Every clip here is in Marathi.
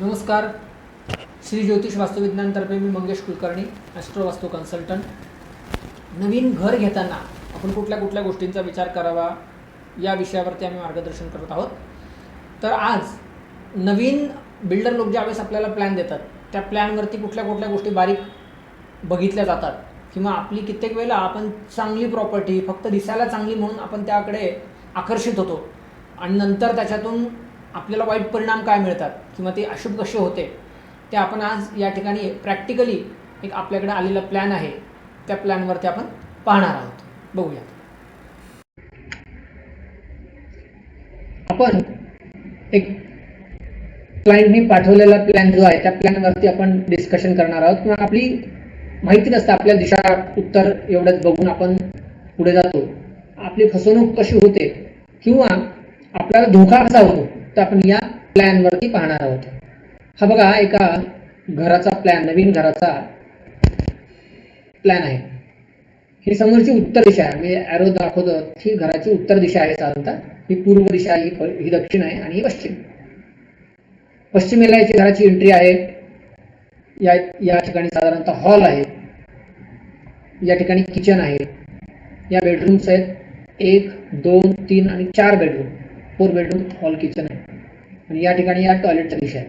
नमस्कार. श्री ज्योतिष वास्तुविज्ञानतर्फे मी मंगेश कुलकर्णी ॲस्ट्रो वास्तू कन्सल्टंट नवीन घर घेताना आपण कुठल्या कुठल्या गोष्टींचा विचार करावा या विषयावरती आम्ही मार्गदर्शन करत आहोत. तर आज नवीन बिल्डर लोक ज्यावेळेस आपल्याला प्लॅन देतात त्या प्लॅनवरती कुठल्या कुठल्या गोष्टी बारीक बघितल्या जातात किंवा आपली कित्येक वेळेला आपण चांगली प्रॉपर्टी फक्त दिसायला चांगली म्हणून आपण त्याकडे आकर्षित होतो आणि नंतर त्याच्यातून आपल्याला वाईट परिणाम काय मिळतात? किंवा ते अशुभ कसे होते ते आपण आज या ठिकाणी प्रॅक्टिकली एक आपल्याकडे आलेला प्लॅन आहे. त्या प्लॅनवरती आपण पाहणार आहोत. बघूया आपण एक क्लायंटनी पाठवलेला प्लॅन जो आहे त्या प्लॅनवरती आपण डिस्कशन करणार आहोत. किंवा आपली माहिती नसतं आपल्या दिशा उत्तर एवढंच बघून आपण पुढे जातो. आपली फसवणूक कशी होते किंवा आपल्याला धोका कसा होतो तर आपण या प्लॅनवरती पाहणार आहोत. हा बघा एका घराचा प्लॅन नवीन घराचा प्लॅन आहे. ही समोरची उत्तर दिशा आहे. म्हणजे ॲरो दाखवतो. ही घराची उत्तर दिशा आहे साधारणतः. ही पूर्व दिशा आहे ही ही दक्षिण आहे आणि ही पश्चिम. पश्चिमेला याची घराची एंट्री आहे. या या ठिकाणी साधारणतः हॉल आहे. या ठिकाणी किचन आहे. या बेडरूम्स आहेत. एक दोन तीन आणि चार bedroom four bedroom hall kitchen आणि या ठिकाणी या टॉयलेटचा विषय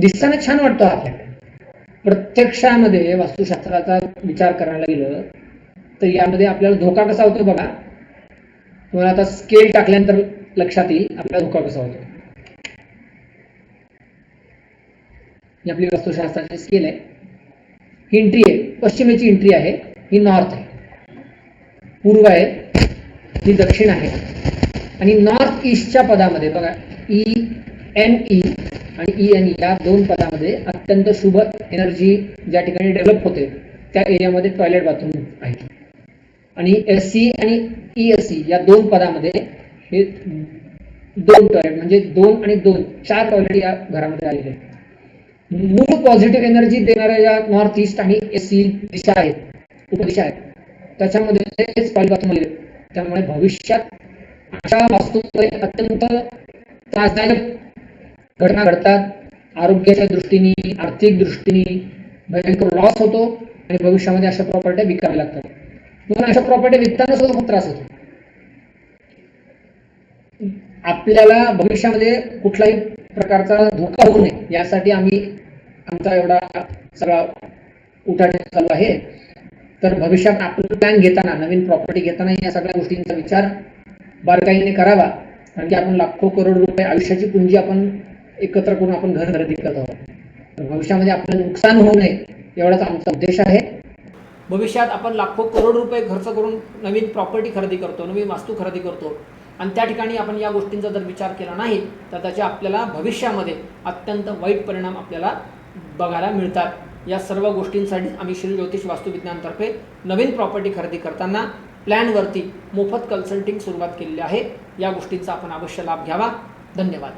दिसताना छान वाटतो हा आपल्याला. प्रत्यक्षामध्ये वास्तुशास्त्राचा विचार करायला गेलं तर यामध्ये आपल्याला धोका कसा होतो बघा. तुम्हाला आता स्केल टाकल्यानंतर लक्षात येईल आपल्याला धोका कसा होतो ही आपली वास्तुशास्त्राची स्केल आहे. ही एंट्री आहे पश्चिमेची एंट्री आहे ही नॉर्थ आहे. पूर्व आहे ही दक्षिण आहे. आणि नॉर्थ ईस्टच्या पदामध्ये बघा ई एन ई आणि ई एन ई या दोन पदामध्ये अत्यंत शुभ एनर्जी ज्या ठिकाणी डेव्हलप होते त्या एरियामध्ये टॉयलेट बाथरूम आहे आणि एस सी आणि ई एस सी या दोन पदामध्ये हे दोन टॉयलेट म्हणजे दोन आणि दोन चार टॉयलेट या घरामध्ये आलेले आहेत मूळ पॉझिटिव्ह एनर्जी देणाऱ्या ज्या नॉर्थ ईस्ट आणि एस सी दिशा आहेत उपदिशा आहेत त्याच्यामध्ये हेच बाथरूम आले आहेत. त्यामुळे भविष्यात अशा वास्तूमध्ये अत्यंत त्रासदायक घटना घडतात? आरोग्याच्या दृष्टीने आर्थिक दृष्टीने भयंकर लॉस होतो आणि भविष्यामध्ये अशा प्रॉपर्ट्या विकाव्या लागतात. म्हणून अशा प्रॉपर्टी विकताना सुद्धा खूप त्रास होतो. आपल्याला भविष्यामध्ये कुठलाही प्रकारचा धोका होऊ नये यासाठी आम्ही आमचा एवढा सगळा उठाठ चालू आहे. तर भविष्यात आपण प्लॅन घेताना नवीन प्रॉपर्टी घेताना या सगळ्या गोष्टींचा विचार बारकाईने करावा. कारण की आपण लाखो करोड रुपये आयुष्याची पुंजी आपण एकत्र करून आपण घर खरेदी करत आहोत. भविष्यामध्ये आपलं नुकसान होऊ नये एवढाच आमचा उद्देश आहे. भविष्यात आपण लाखो करोड रुपये खर्च करून नवीन प्रॉपर्टी खरेदी करतो नवीन वास्तू खरेदी करतो. आणि त्या ठिकाणी आपण या गोष्टींचा जर विचार केला नाही तर त्याचे आपल्याला भविष्यामध्ये अत्यंत वाईट परिणाम आपल्याला बघायला मिळतात. या सर्व गोष्टींसाठी आम्ही श्री ज्योतिष वास्तुविज्ञानतर्फे नवीन प्रॉपर्टी खरेदी करताना प्लॅनवरती मोफत कन्सल्टिंग सुरुवात केलेली आहे. या गोष्टींचा आपण अवश्य लाभ घ्यावा. धन्यवाद.